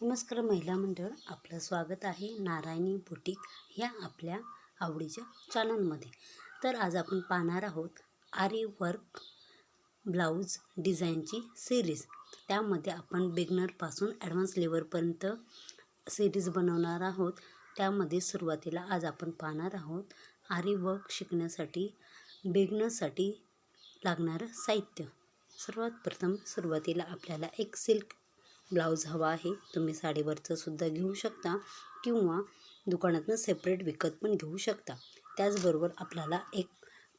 नमस्कार महिला मंडळ आपलं स्वागत आहे नारायणी बुटीक ह्या आपल्या आवडीच्या चॅनलमध्ये. तर आज आपण पाहणार आहोत आरी वर्क ब्लाऊज डिझाईनची सिरीज. त्यामध्ये आपण बिगनरपासून ॲडव्हान्स लेवलपर्यंत सिरीज बनवणार आहोत. त्यामध्ये सुरुवातीला आज आपण पाहणार आहोत आरी वर्क शिकण्यासाठी बिगनरसाठी लागणारं साहित्य. सर्वात प्रथम सुरुवातीला आपल्याला एक सिल्क ब्लाऊज हवा आहे तुम्ही साडीवरचं सुद्धा घेऊ शकता किंवा दुकानातनं सेपरेट विकत पण घेऊ शकता. त्याचबरोबर आपल्याला एक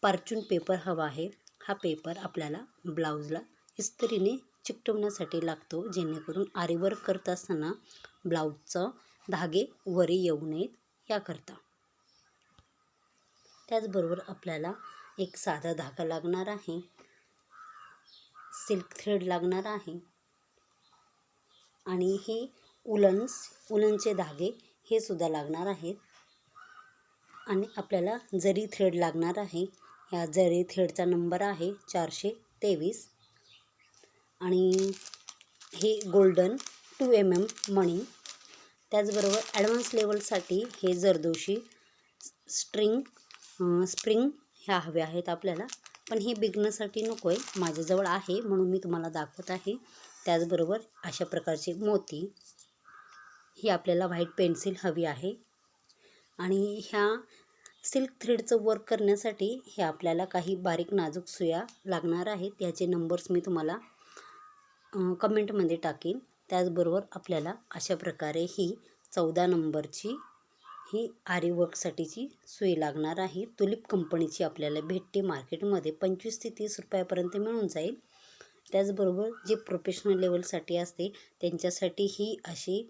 पार्चून पेपर हवा आहे. हा पेपर आपल्याला ब्लाऊजला इस्त्रीने चिकटवण्यासाठी लागतो जेणेकरून आरीवर्क करत असताना ब्लाऊजचं धागे वरी येऊ नयेत याकरता. त्याचबरोबर आपल्याला एक साधा धागा लागणार आहे. सिल्क थ्रेड लागणार आहे. आणि हे उलन्स उलनचे धागे हे सुद्धा लागणार आहेत. आणि आपल्याला जरी थ्रेड लागणार आहे ह्या जरी थ्रेडचा नंबर आहे चारशे तेवीस. आणि हे गोल्डन टू एम एम मणी त्याचबरोबर ॲडव्हान्स लेवलसाठी हे जरदोशी स्ट्रिंग स्प्रिंग ह्या हव्या आहेत आपल्याला. पण हे बिगनसाठी नको आहे माझ्याजवळ आहे म्हणून मी तुम्हाला दाखवत आहे. त्याचबरोबर अशा प्रकारचे मोती ही आपल्याला व्हाईट पेन्सिल हवी आहे. आणि ह्या सिल्क थ्रेडचं वर्क करण्यासाठी हे आपल्याला काही बारीक नाजूक सुया लागणार आहेत. ह्याचे नंबर्स मी तुम्हाला कमेंटमध्ये टाकीन. त्याचबरोबर आपल्याला अशा प्रकारे ही चौदा नंबरची ही आरी वर्कसाठीची सुई लागणार आहे. तुलिप कंपनीची आपल्याला भेटते. मार्केटमध्ये पंचवीस ते तीस रुपयापर्यंत मिळून जाईल. त्याचबरोबर जे प्रोफेशनल लेवलसाठी असते त्यांच्यासाठी ही अशी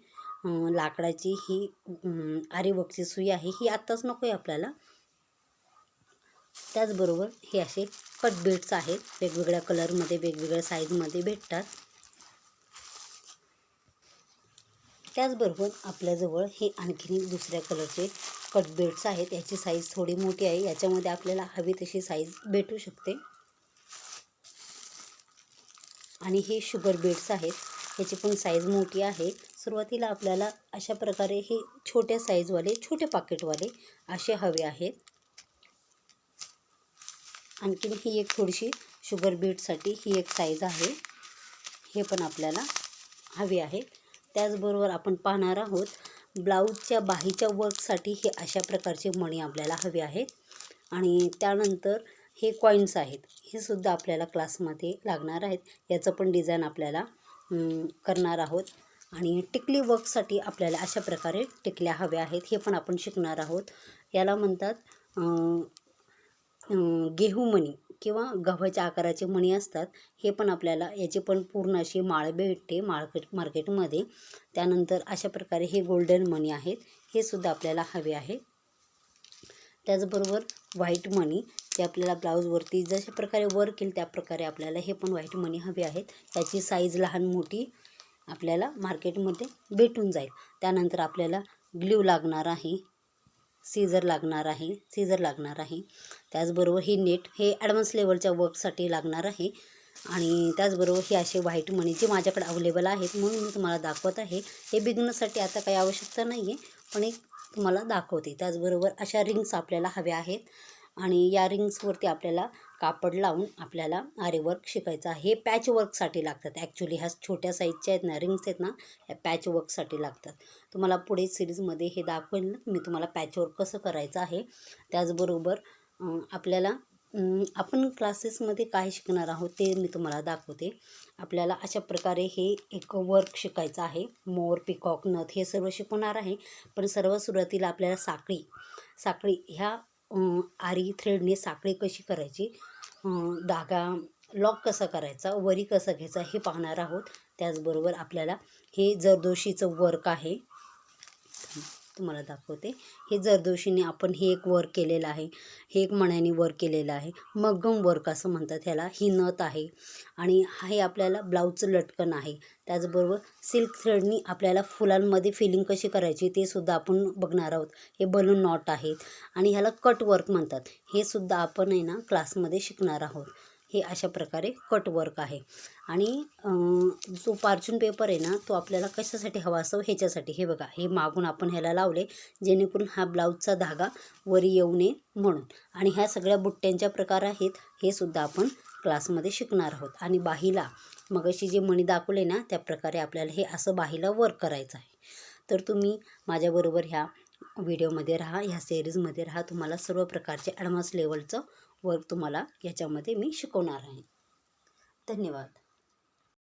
लाकडाची ही आरीवर्कची सुई आहे. ही आत्ताच नको आहे आपल्याला. त्याचबरोबर हे असे कटबेट्स आहेत. वेगवेगळ्या कलरमध्ये वेगवेगळ्या साईजमध्ये भेटतात. त्याचबरोबर आपल्याजवळ हे आणखीन दुसऱ्या कलरचे कटबेट्स आहेत. याची साईज थोडी मोठी आहे. याच्यामध्ये आपल्याला हवी तशी साईज भेटू शकते. आणि हे शुगर बेड्स आहेत. ह्याची पण साईज मोठी आहे. सुरुवातीला आपल्याला अशा प्रकारे हे छोट्या साईजवाले छोटे पाकिटवाले असे हवे आहेत. आणखीन ही एक थोडीशी शुगर बीटसाठी ही एक साईज आहे. हे पण आपल्याला हवे आहे. त्याचबरोबर आपण पाहणार आहोत ब्लाऊजच्या बाहीच्या वर्कसाठी हे अशा प्रकारचे मणी आपल्याला हवे आहेत. आणि त्यानंतर हे कॉईन्स आहेत. हे सुद्धा आपल्याला क्लासमध्ये लागणार आहेत. याचं पण डिझाईन आपल्याला करणार आहोत. आणि टिकली वर्कसाठी आपल्याला अशा प्रकारे टिकल्या हव्या आहेत. हे पण आपण शिकणार आहोत. याला म्हणतात गेहू मणी किंवा गव्हाच्या आकाराचे मणी असतात. हे पण आपल्याला याची पण पूर्ण अशी माळ भेटते मार्केट मार्केटमध्ये त्यानंतर अशा प्रकारे हे गोल्डन मणी आहेत. हे सुद्धा आपल्याला हवे आहे. त्याचबरोबर व्हाईट मणी. ते आपल्याला ब्लाऊजवरती जशा प्रकारे वर्क केलं त्या प्रकारे आपल्याला हे पण व्हाईट मणी हवे आहेत. त्याची साईज लहान मोठी आपल्याला मार्केटमध्ये भेटून जाईल. त्यानंतर आपल्याला ग्ल्यू लागणार आहे सीझर लागणार आहे सीझर लागणार आहे. त्याचबरोबर ही नेट हे ॲडव्हान्स लेवलच्या वर्कसाठी लागणार आहे. आणि त्याचबरोबर हे असे व्हाईट मणी जे माझ्याकडे अवेलेबल आहेत म्हणून मी तुम्हाला दाखवत आहे. हे बिगनसाठी आता काही आवश्यकता नाही आहे पण एक तुम्हाला दाखवते. त्याचबरोबर अशा रिंग्स आपल्याला हव्या आहेत. आणि या रिंग्सवरती आपल्याला कापड लावून आपल्याला आरेवर्क शिकायचं आहे. हे पॅचवर्कसाठी लागतात. ॲक्च्युली ह्या छोट्या साईजच्या आहेत ना रिंग्स आहेत ना ह्या पॅचवर्कसाठी लागतात. तुम्हाला पुढे सिरीजमध्ये हे दाखवेल मी तुम्हाला पॅचवर्क कसं करायचं आहे. त्याचबरोबर आपल्याला आपण क्लासेसमध्ये काय शिकणार आहोत ते मी तुम्हाला दाखवते. आपल्याला अशा प्रकारे हे एक वर्क शिकायचं आहे. मोर पिकॉक नथ हे सर्व शिकवणार आहे. पण सर्व सुरुवातीला आपल्याला साखळी साखळी ह्या आरी थ्रेडने साखळी कशी करायची? धागा लॉक कसा करायचा? वरी कसा घ्यायचा? हे पाहणार आहोत. त्याचबरोबर आपल्याला हे जरदोशीचं वर्क आहे. तुम्हाला दाखवते. हे जरदोशीने आपण हे एक वर्क केलेलं आहे. हे एक मण्याने वर्क केलेलं आहे. मग्गम वर्क असं म्हणतात ह्याला. ही नथ आहे. आणि हे आपल्याला ब्लाऊजचं लटकन आहे. त्याचबरोबर सिल्क थ्रेडनी आपल्याला फुलांमध्ये फिलिंग कशी करायची ते सुद्धा आपण बघणार आहोत. हे बलून नॉट आहेत. आणि ह्याला कट वर्क म्हणतात. हे सुद्धा आपण आहे ना क्लासमध्ये शिकणार आहोत. हे अशा प्रकारे कट वर्क आहे. आणि जो पार्चून पेपर आहे ना तो आपल्याला कशासाठी हवा असतो ह्याच्यासाठी. हे बघा हे मागून आपण ह्याला लावले जेणेकरून हा ब्लाऊजचा धागा वरी येऊ नये म्हणून. आणि ह्या सगळ्या बुट्ट्यांच्या प्रकार आहेत हे सुद्धा आपण क्लासमध्ये शिकणार आहोत. आणि बाहीला मग अशी जे मणी दाखवले ना त्या प्रकारे आपल्याला हे असं बाहीला वर्क करायचं आहे. तर तुम्ही माझ्याबरोबर ह्या व्हिडिओमध्ये राहा ह्या सिरीजमध्ये राहा. तुम्हाला सर्व प्रकारचे ॲडव्हान्स लेवलचं वर्क तुम्हाला याच्यामध्ये मी शिकवणार आहे. धन्यवाद.